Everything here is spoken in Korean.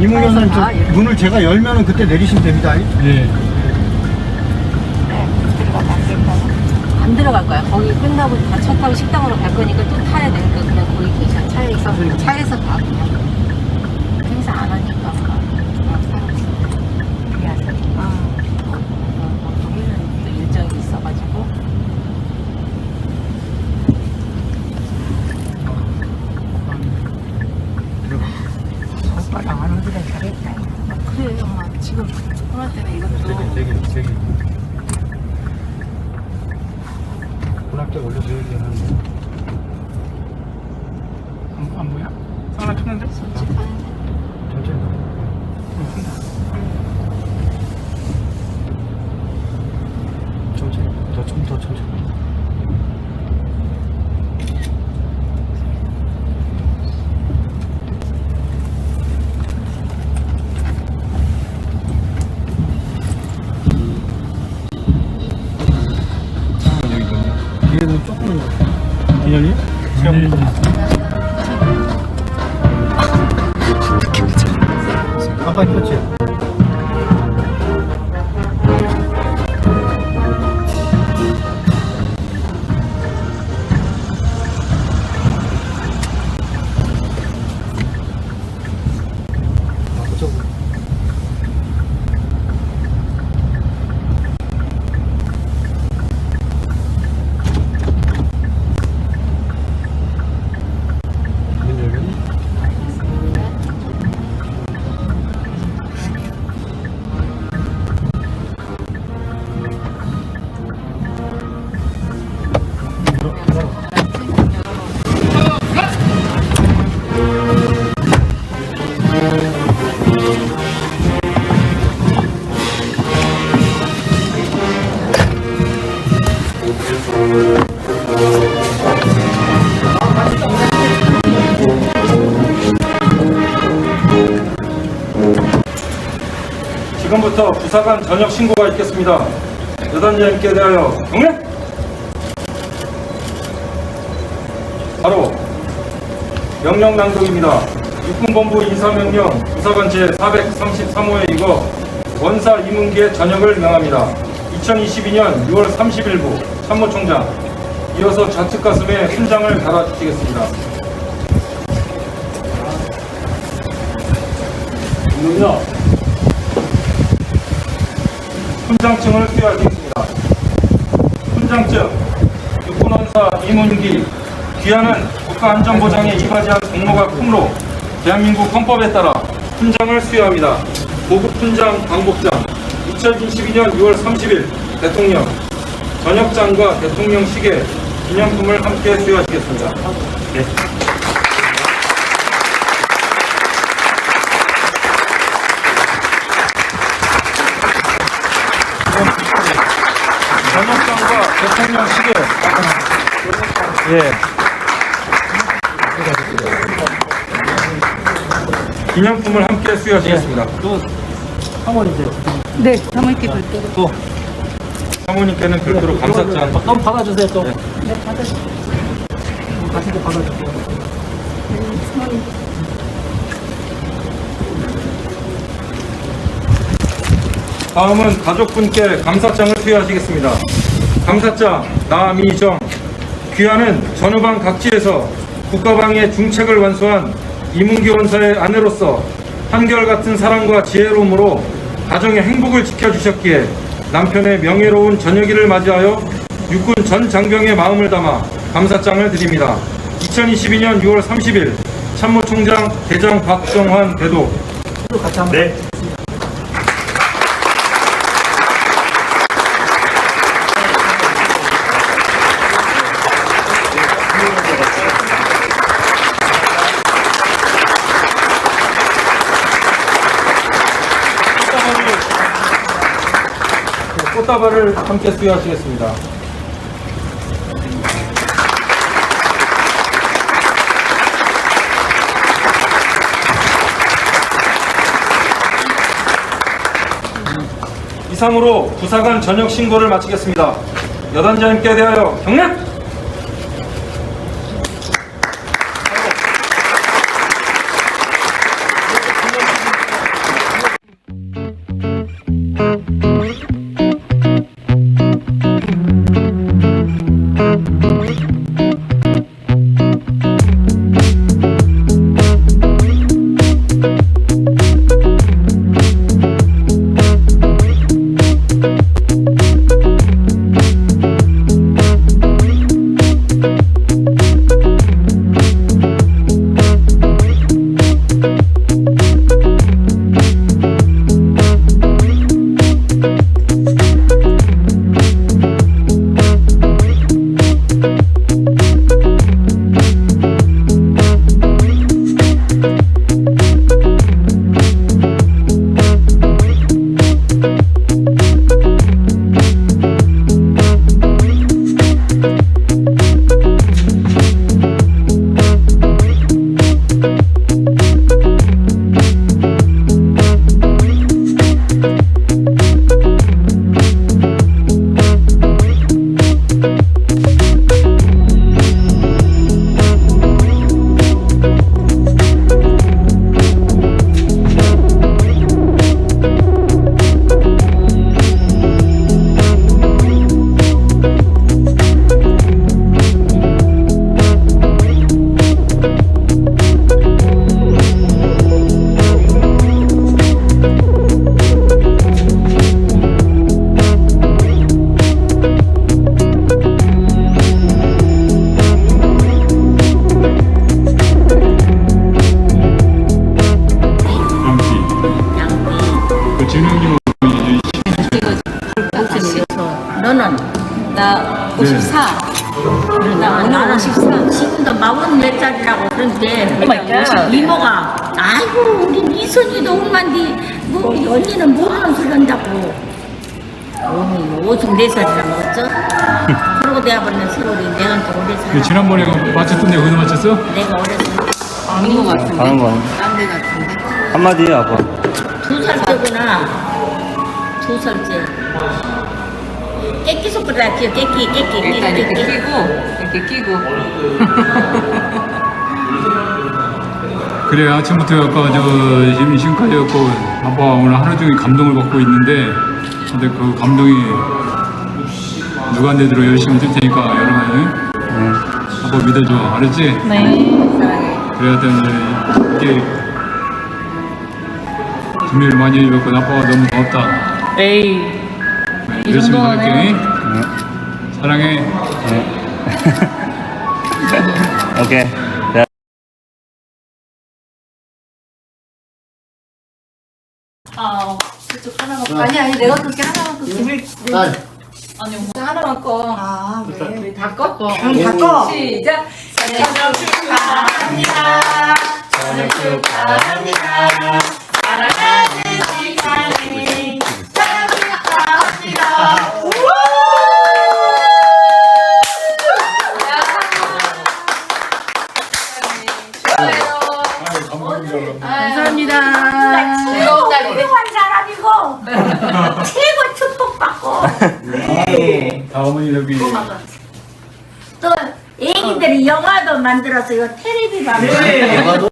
이문 여사님 저 아, 예. 문을 제가 열면은 그때 내리시면 됩니다. 예. 안 들어갈 거야. 거기 끝나고 다차 타고 식당으로 갈 거니까 또 타야 되니까 그냥 거기 계셔. 차에서 차에서 가 그냥. 행사 안 하니까. 아, 미안해. 아, 어, 거기는 또 일정이 있어가지고. 오빠랑 안 오기를 잘했다. 그래, 엄마. 지금 코로나 때문에 이것도. 저기 저기 군합대 올려줘야 되는데 안, 안 보여? 천천히 더 좀 더 천천히 여기 있네. 뒤에는 조금 기현이? 아빠 그렇지? 지금부터 부사관 전역 신고가 있겠습니다. 여단장님께 대하여 경례! 바로 명령 낭독입니다. 육군본부 인사명령 부사관 제433호에 이거 원사 이문기의 전역을 명합니다. 2022년 6월 30일부 참모총장 이어서 좌측 가슴에 훈장을 달아주시겠습니다. 이는요 훈장증을 수여하겠습니다. 훈장증 육군원사 이문기 귀하는 국가안전보장에 이바지한 공로가 크므로 대한민국 헌법에 따라 훈장을 수여합니다. 고급 훈장 광복장 2022년 6월 30일 대통령 전역장과 대통령 시계 기념품을 함께 수여하시겠습니다. 네. 전역장과 대통령 시계 예. 기념품을 함께 수여하시겠습니다. 또 사모님 이제 네, 사모님께 별도로. 또 사모님께는 별도로 감사장 또 받아주세요 또. 네. 같이 좀 받아주세요. 다음은 가족분께 감사장을 수여하시겠습니다. 감사장 남이정 귀하는 전후방 각지에서 국가방위의 중책을 완수한 이문기 원사의 아내로서 한결같은 사랑과 지혜로움으로 가정의 행복을 지켜주셨기에 남편의 명예로운 전역일을 맞이하여 육군 전 장병의 마음을 담아 감사장을 드립니다. 2022년 6월 30일 참모총장 대장 박정환 대도 네. 꽃다발을 함께 수여하시겠습니다. 이상으로 부사관 전역 신고를 마치겠습니다. 여단장님께 대하여 경례! 진흥님 너는? 나 54. 나 나는 54. 지금도 마흔 몇 살이라고 그런데 이모가 아이고 우리 미선이도 엄마인데 뭐 언니는 모르는 소리 한다고 오늘 오십 네 살이라 먹었죠? 그러고 내가 보는 세월이 내한테 오래 그 살아 지난번에 그 맞췄던데 거기서 맞췄어? 내가 오래 살아 아닌 것 같은데. 다른 거 아니야? 딴데 같은데. 한마디 해, 아빠. 두 살째구나 두 살째 깨끼 손가락 할게요 깨끼 깨끼 일단 깨끼 이렇게 깨끼 끼고, 이렇게 끼고. 그래 아침부터 아까 저 지금 지금까지 였고 아빠 오늘 하루 종일 감동을 받고 있는데 근데 그 감동이 누구한테 들어 열심히 뛸 테니까 여러분 응? 아빠 믿어줘 알았지? 사랑해. 그래야 되는 이게 준비를 많이 해줬고 아빠가 너무 고맙다 에이. 네, 열심히 살게 응? 사랑해 오케이. 네. 아니, 아니, 내가 그렇게 하나만 끌게. 딸. 아니, 하나만 꺼. 아, 왜? 다 꺼? 응, 다 꺼. 시작. 생일 축하합니다. 생일 축하합니다. 사랑하는 시간이 생일 축하합니다. 감사합니다. 즐거운 날이네. 훌륭한 사람이고 최고 축복받고 다 어머니 여기 또 애기들이 영화도 만들어서 요 텔레비 방송